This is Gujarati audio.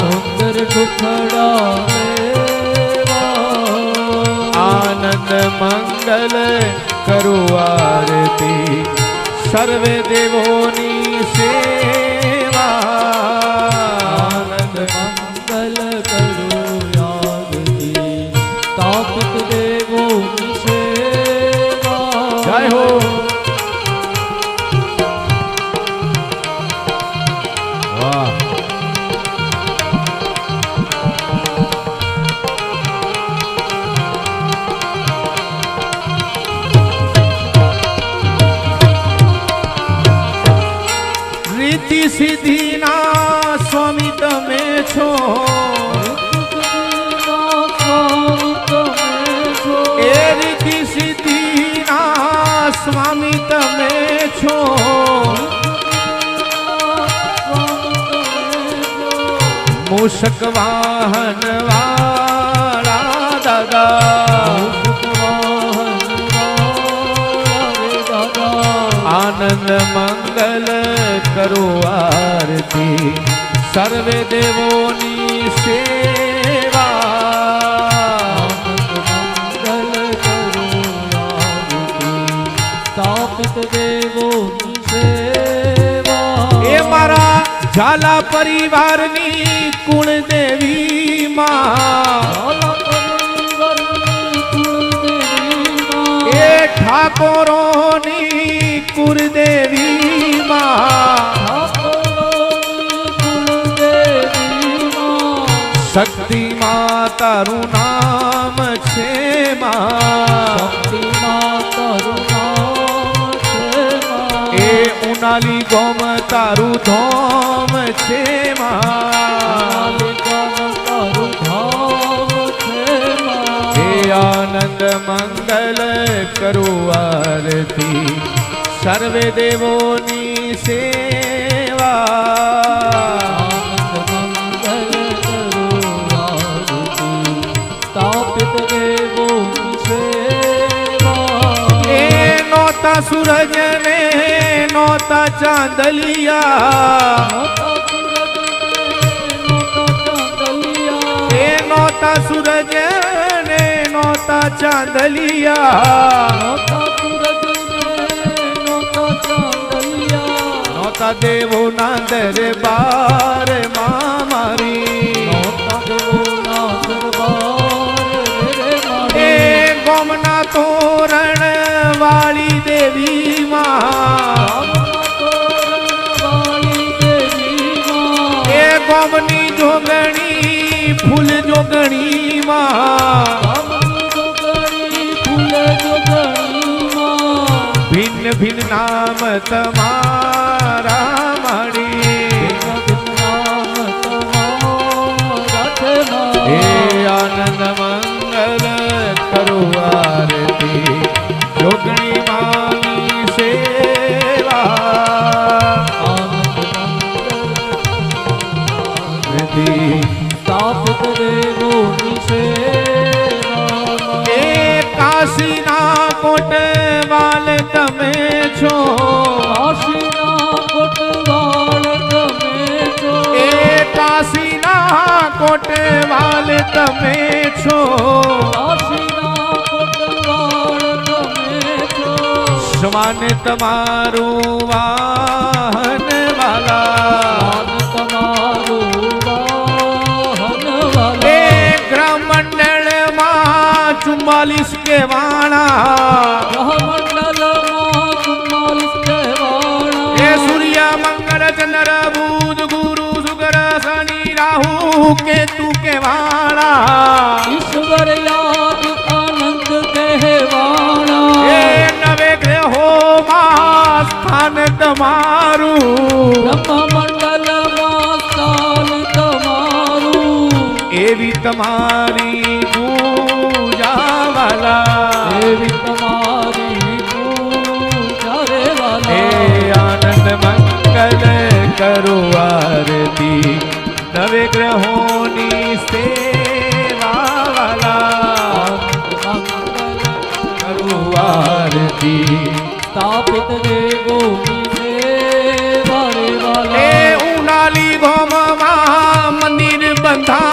સુંદર ટુકડા આનંદ મંગલ કરું આરતી સર્વે દેવોની સેવા. આનંદ મંગલ કરો રીતિ સિદ્ધિના સ્વામી તમે છો. એ રીતિ સિદ્ધિના સ્વામી તમે છો. મૂષક વાહન વાળા દાદા. આનંદ મંગલ કરો આરતી. સર્વે દેવોની સેવા. સ્થાપિત દેવોની સેવા. એ મારા ઝાલા પરિવારની કુળ દેવી માં. એ ઠાકોરોની કુળદેવી શક્તિ માં. તારું નામ છે માં. એ ઉનાલી ગોમ તારું ધોમ છે માં. હે આનંદ મંગલ કરું આરતી. સર્વે દેવોની સેવા. સૂરજ ને નોતા ચાંદલિયા. એ નોતા સૂરજ ને નોતા ચાંદલિયા. નોતા દેવો ના દરબાર દેવી માં એ ગોમની જોગણી ફૂલ જોગણી માં ભિન્ન ભિન્ન નામ તમારા કોટવાલ તમે છો. કાશીના કોટવાલ તમે છો. એ કાશીના કોટવાલ તમે છો કાશીના કોટવાલ તમે છો શ્વાન તમારું વાહન ચુમ્માલીસ કે વાણા એ સૂર્ય મંગળ ચંદ્ર બુધ ગુરુ શુક્ર શનિ રાહુ કેતુ કે વાણા ઈશ્વર યાદ આનંદ કહેવાણા એ નવે ગ્રહો માં સ્થાન તમારું. બ્રહ્મમંડલમાં સ્થાન તમારું. એવી તમારી પૂજા વાલા. એવી તમારી પૂજા રે હે વાલા આનંદ મંગલ કરો આરતી નવે ગ્રહોની સેવા વાલા. કરું આરતી સ્થાપિત સેવા રે વાલા. મંદિર બંધાણું